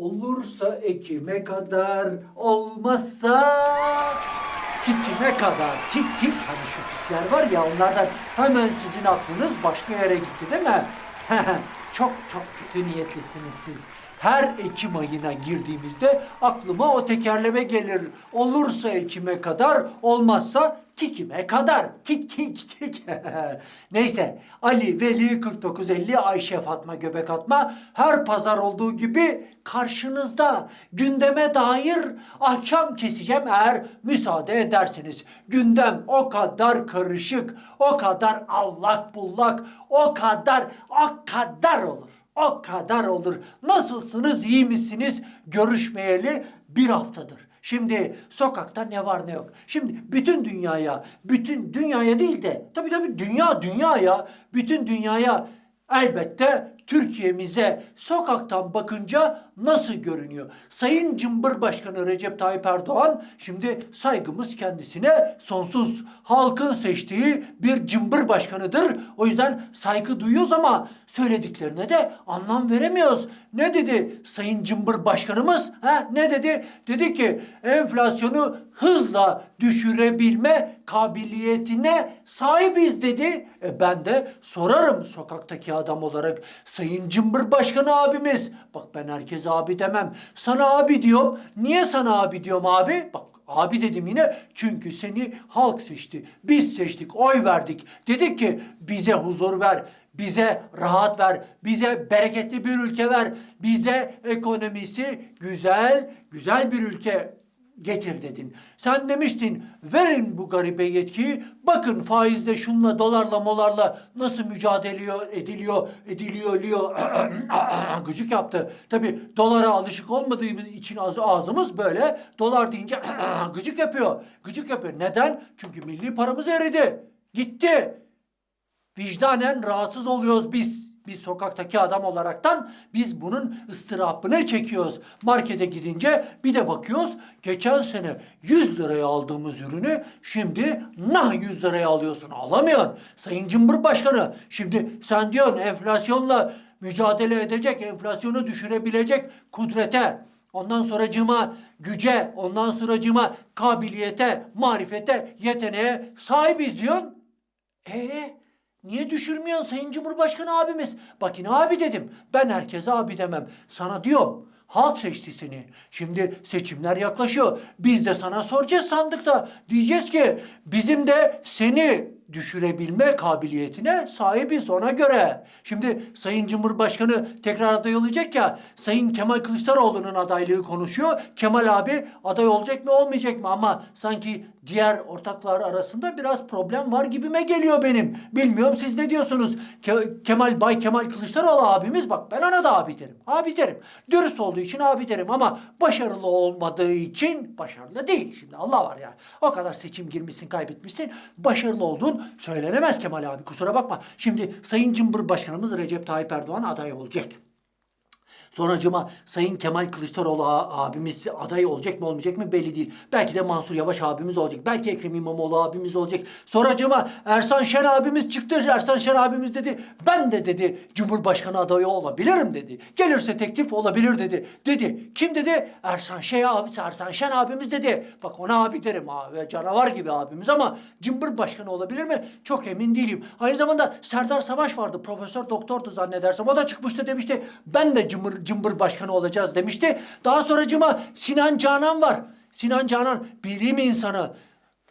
Olursa ekime kadar, olmazsa tikime kadar. Tik tik hani şu tikler var ya onlardan hemen sizin aklınız başka yere gitti değil mi? çok çok kötü niyetlisiniz siz. Her Ekim ayına girdiğimizde aklıma o tekerleme gelir. Olursa Ekim'e kadar, olmazsa tikime kadar. Tik tik tik. Neyse Ali, Veli, 4950, Ayşe, Fatma, Göbek Atma her pazar olduğu gibi karşınızda gündeme dair ahkam keseceğim eğer müsaade ederseniz. Gündem o kadar karışık, o kadar allak bullak, o kadar, o kadar olur. O kadar olur. Nasılsınız, iyi misiniz? Görüşmeyeli bir haftadır. Şimdi sokakta ne var ne yok. Şimdi bütün dünyaya, bütün dünyaya değil de tabii tabii dünya dünyaya, bütün dünyaya elbette Türkiye'mize sokaktan bakınca nasıl görünüyor? Sayın Cumhurbaşkanı Recep Tayyip Erdoğan şimdi saygımız kendisine sonsuz. Halkın seçtiği bir cumhurbaşkanıdır. O yüzden saygı duyuyoruz ama söylediklerine de anlam veremiyoruz. Ne dedi Sayın Cumhurbaşkanımız? Ha, ne dedi? Dedi ki enflasyonu hızla düşürebilme kabiliyetine sahibiz dedi. E ben de sorarım sokaktaki adam olarak Sayın Cumhurbaşkanı abimiz. Bak ben herkese abi demem. Sana abi diyorum. Niye sana abi diyorum abi? Bak abi dedim yine çünkü seni halk seçti. Biz seçtik, oy verdik. Dedik ki bize huzur ver. Bize rahat ver, bize bereketli bir ülke ver, bize ekonomisi güzel, güzel bir ülke getir dedin. Sen demiştin verin bu garibe yetkiyi. Bakın faizle şunla dolarla molarla nasıl mücadele ediliyor, ediliyor, ediliyor. Gıcık yaptı. Tabi dolara alışık olmadığımız için ağz- ağzımız böyle dolar deyince gıcık yapıyor. Gıcık yapıyor. Neden? Çünkü milli paramız eridi. Gitti. Vicdanen rahatsız oluyoruz biz. Biz sokaktaki adam olaraktan biz bunun ıstırapını çekiyoruz. Markete gidince bir de bakıyoruz. Geçen sene 100 liraya aldığımız ürünü şimdi nah 100 liraya alıyorsun. Alamıyorsun. Sayın Cumhurbaşkanı şimdi sen diyorsun enflasyonla mücadele edecek, enflasyonu düşürebilecek kudrete, ondan sonracığıma güce, ondan sonracığıma kabiliyete, marifete, yeteneğe sahibiz diyorsun. Ee, niye düşürmüyorsun Sayın Cumhurbaşkanı abimiz? Bak yine abi dedim. Ben herkese abi demem. Sana diyorum. Halk seçti seni. Şimdi seçimler yaklaşıyor. Biz de sana soracağız sandıkta. Diyeceğiz ki bizim de seni düşürebilme kabiliyetine sahibiz ona göre. Şimdi Sayın Cumhurbaşkanı tekrar aday olacak ya. Sayın Kemal Kılıçdaroğlu'nun adaylığı konuşuyor. Kemal abi aday olacak mı olmayacak mı? Ama sanki diğer ortaklar arasında biraz problem var gibime geliyor benim. Bilmiyorum siz ne diyorsunuz? Ke- Kemal Bay Kemal Kılıçdaroğlu abimiz bak ben ona da abi derim. Abi derim. Dürüst olduğu için abi derim ama başarılı olmadığı için başarılı değil. Şimdi Allah var ya. O kadar seçim girmişsin kaybetmişsin. Başarılı olduğun söylenemez Kemal abi kusura bakma. Şimdi Sayın Cumhurbaşkanımız Recep Tayyip Erdoğan aday olacak. Sonracıma Sayın Kemal Kılıçdaroğlu abimiz aday olacak mı olmayacak mı belli değil. Belki de Mansur Yavaş abimiz olacak. Belki Ekrem İmamoğlu abimiz olacak. Sonracıma Ersan Şen abimiz çıktı. Ersan Şen abimiz dedi. Ben de dedi Cumhurbaşkanı adayı olabilirim dedi. Gelirse teklif olabilir dedi. Dedi. Kim dedi? Ersan Şen abimiz, Ersan Şen abimiz dedi. Bak ona abi derim abi. Canavar gibi abimiz ama Cumhurbaşkanı olabilir mi? Çok emin değilim. Aynı zamanda Serdar Savaş vardı. Profesör doktordu zannedersem. O da çıkmıştı demişti. Ben de Cumhur, Cumhurbaşkanı olacağız demişti. Daha sonracıma Sinan Canan var. Sinan Canan bilim insanı.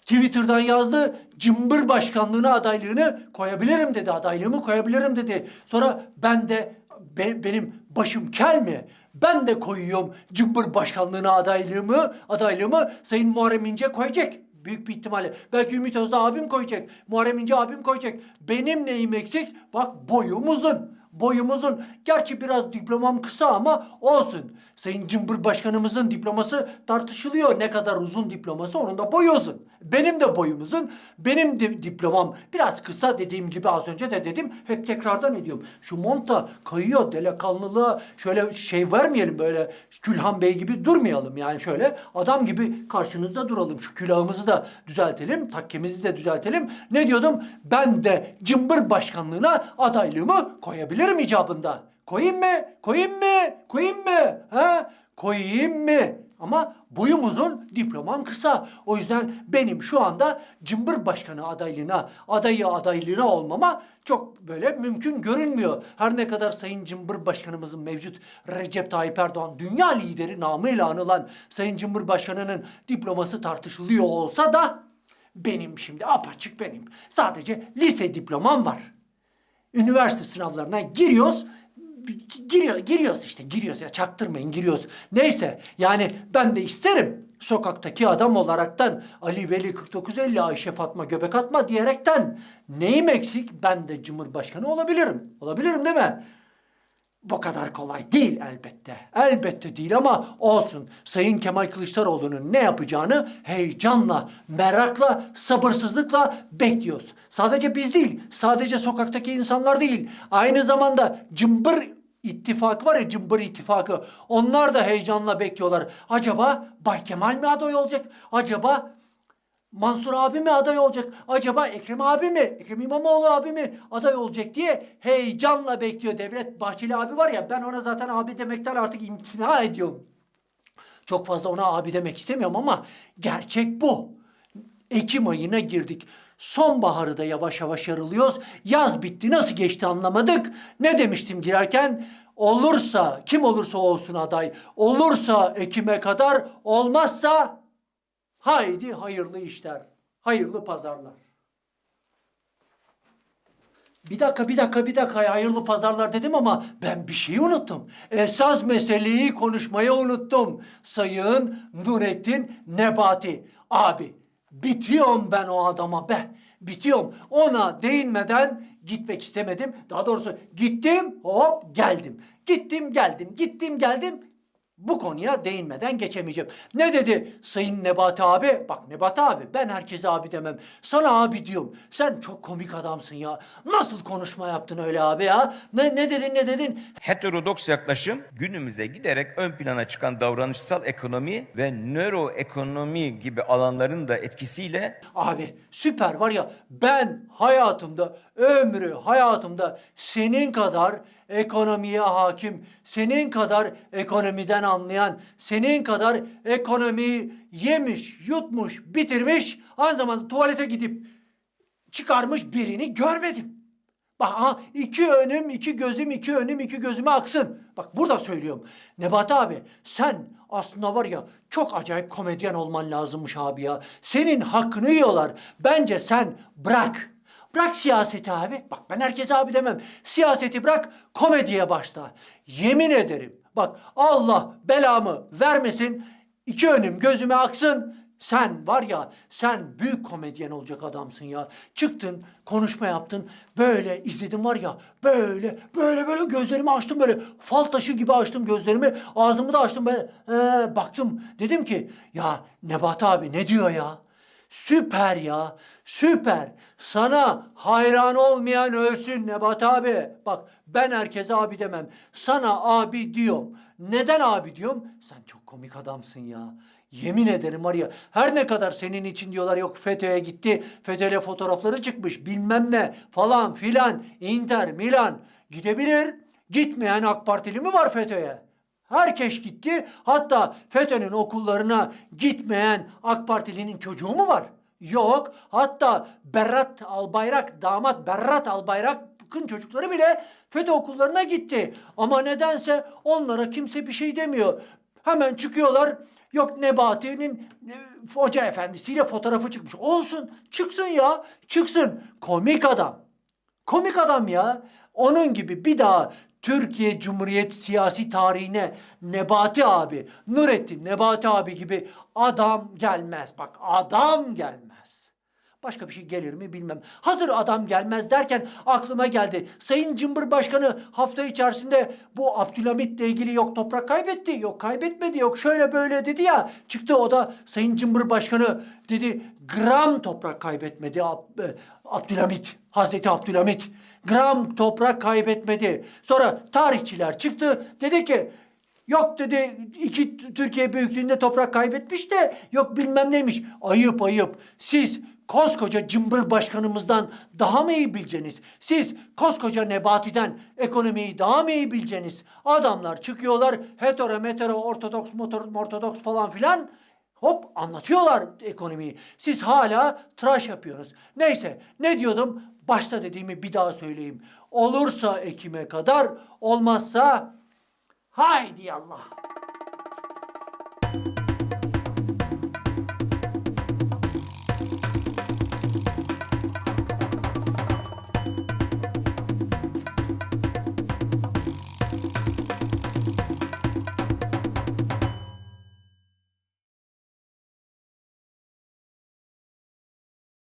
Twitter'dan yazdı. Cumhurbaşkanlığına adaylığını koyabilirim dedi. Adaylığımı koyabilirim dedi. Sonra ben de be- benim başım kel mi? Ben de koyuyorum Cumhurbaşkanlığına adaylığımı, adaylığımı Sayın Muharrem İnce koyacak. Büyük bir ihtimalle. Belki Ümit Özdağ abim koyacak. Muharrem İnce abim koyacak. Benim neyim eksik? Bak boyum uzun. Boyum uzun. Gerçi biraz diplomam kısa ama olsun. Sayın Cumhurbaşkanımızın diploması tartışılıyor. Ne kadar uzun diploması onun da boyu uzun. Benim de boyum uzun. Benim de diplomam biraz kısa dediğim gibi az önce de dedim. Hep tekrardan ediyorum. Şu monta kayıyor delikanlılığa şöyle şey vermeyelim böyle Külhan Bey gibi durmayalım yani şöyle adam gibi karşınızda duralım. Şu külahımızı da düzeltelim, takkemizi de düzeltelim. Ne diyordum? Ben de Cumhurbaşkanlığına adaylığımı koyabilirim icabında. Koyayım mı? Koyayım mı? Koyayım mı? Ha? koyayım mı? Ama boyum uzun, diplomam kısa. O yüzden benim şu anda Cımbır Başkanı adaylığına, adayı adaylığına olmama çok böyle mümkün görünmüyor. Her ne kadar Sayın Cımbır Başkanımızın mevcut Recep Tayyip Erdoğan dünya lideri namıyla anılan Sayın Cımbır Başkanı'nın diploması tartışılıyor olsa da benim şimdi apaçık benim. Sadece lise diplomam var üniversite sınavlarına giriyoruz. Giriyor, giriyoruz işte giriyoruz ya çaktırmayın giriyoruz. Neyse yani ben de isterim sokaktaki adam olaraktan Ali Veli 4950 Ayşe Fatma göbek atma diyerekten neyim eksik ben de Cumhurbaşkanı olabilirim. Olabilirim değil mi? Bu kadar kolay değil elbette. Elbette değil ama olsun. Sayın Kemal Kılıçdaroğlu'nun ne yapacağını heyecanla, merakla, sabırsızlıkla bekliyoruz. Sadece biz değil, sadece sokaktaki insanlar değil. Aynı zamanda cımbır ittifakı var ya cımbır ittifakı. Onlar da heyecanla bekliyorlar. Acaba Bay Kemal mi aday olacak? Acaba Mansur abi mi aday olacak? Acaba Ekrem abi mi? Ekrem İmamoğlu abi mi aday olacak diye heyecanla bekliyor. Devlet Bahçeli abi var ya ben ona zaten abi demekten artık imtina ediyorum. Çok fazla ona abi demek istemiyorum ama gerçek bu. Ekim ayına girdik. Sonbaharı da yavaş yavaş yarılıyoruz. Yaz bitti nasıl geçti anlamadık. Ne demiştim girerken? Olursa kim olursa olsun aday. Olursa Ekim'e kadar olmazsa Haydi hayırlı işler, hayırlı pazarlar. Bir dakika, bir dakika, bir dakika. Hayırlı pazarlar dedim ama ben bir şeyi unuttum. Esas meseleyi konuşmayı unuttum. Sayın Nurettin Nebati. Abi, bitiyorum ben o adama be. Bitiyorum. Ona değinmeden gitmek istemedim. Daha doğrusu gittim, hop geldim. Gittim, geldim, gittim, geldim. Bu konuya değinmeden geçemeyeceğim. Ne dedi Sayın Nebati abi? Bak Nebati abi ben herkese abi demem. Sana abi diyorum. Sen çok komik adamsın ya. Nasıl konuşma yaptın öyle abi ya? Ne, ne dedin ne dedin? Heterodoks yaklaşım günümüze giderek ön plana çıkan davranışsal ekonomi ve nöroekonomi gibi alanların da etkisiyle Abi süper var ya ben hayatımda ömrü hayatımda senin kadar ekonomiye hakim, senin kadar ekonomiden anlayan, senin kadar ekonomiyi yemiş, yutmuş, bitirmiş, aynı zamanda tuvalete gidip çıkarmış birini görmedim. Bak aha, iki önüm, iki gözüm, iki önüm, iki gözüme aksın. Bak burada söylüyorum. Nebati abi sen aslında var ya çok acayip komedyen olman lazımmış abi ya. Senin hakkını yiyorlar. Bence sen bırak. Bırak siyaseti abi. Bak ben herkese abi demem. Siyaseti bırak komediye başla. Yemin ederim. Bak Allah belamı vermesin. İki önüm gözüme aksın. Sen var ya sen büyük komedyen olacak adamsın ya. Çıktın konuşma yaptın böyle izledim var ya böyle böyle böyle gözlerimi açtım böyle fal taşı gibi açtım gözlerimi ağzımı da açtım böyle ee, baktım dedim ki ya Nebat abi ne diyor ya? Süper ya, süper. Sana hayran olmayan ölsün Nebat abi. Bak ben herkese abi demem. Sana abi diyorum. Neden abi diyorum? Sen çok komik adamsın ya. Yemin ederim var ya her ne kadar senin için diyorlar yok FETÖ'ye gitti. FETÖ'yle fotoğrafları çıkmış bilmem ne falan filan. Inter, Milan gidebilir. Gitmeyen AK Partili mi var FETÖ'ye? Herkes gitti. Hatta FETÖ'nün okullarına gitmeyen AK Partilinin çocuğu mu var? Yok. Hatta Berrat Albayrak, damat Berrat Albayrak'ın çocukları bile FETÖ okullarına gitti. Ama nedense onlara kimse bir şey demiyor. Hemen çıkıyorlar. Yok Nebati'nin e, hoca efendisiyle fotoğrafı çıkmış. Olsun çıksın ya çıksın. Komik adam. Komik adam ya. Onun gibi bir daha Türkiye Cumhuriyet siyasi tarihine Nebati abi, Nurettin Nebati abi gibi adam gelmez. Bak adam gelmez. Başka bir şey gelir mi bilmem. Hazır adam gelmez derken aklıma geldi. Sayın Cumhurbaşkanı hafta içerisinde bu Abdülhamit'le ilgili yok toprak kaybetti, yok kaybetmedi, yok şöyle böyle dedi ya. Çıktı o da Sayın Cumhurbaşkanı dedi gram toprak kaybetmedi Ab- e, Abdülhamit, Hazreti Abdülhamit. Gram toprak kaybetmedi. Sonra tarihçiler çıktı dedi ki Yok dedi iki Türkiye büyüklüğünde toprak kaybetmiş de yok bilmem neymiş. Ayıp ayıp. Siz koskoca cımbır başkanımızdan daha mı iyi bileceğiniz? Siz koskoca Nebati'den ekonomiyi daha mı iyi bileceğiniz? Adamlar çıkıyorlar hetero metero ortodoks motor, ortodoks falan filan hop anlatıyorlar ekonomiyi. Siz hala tıraş yapıyorsunuz. Neyse ne diyordum? Başta dediğimi bir daha söyleyeyim. Olursa Ekim'e kadar olmazsa haydi Allah.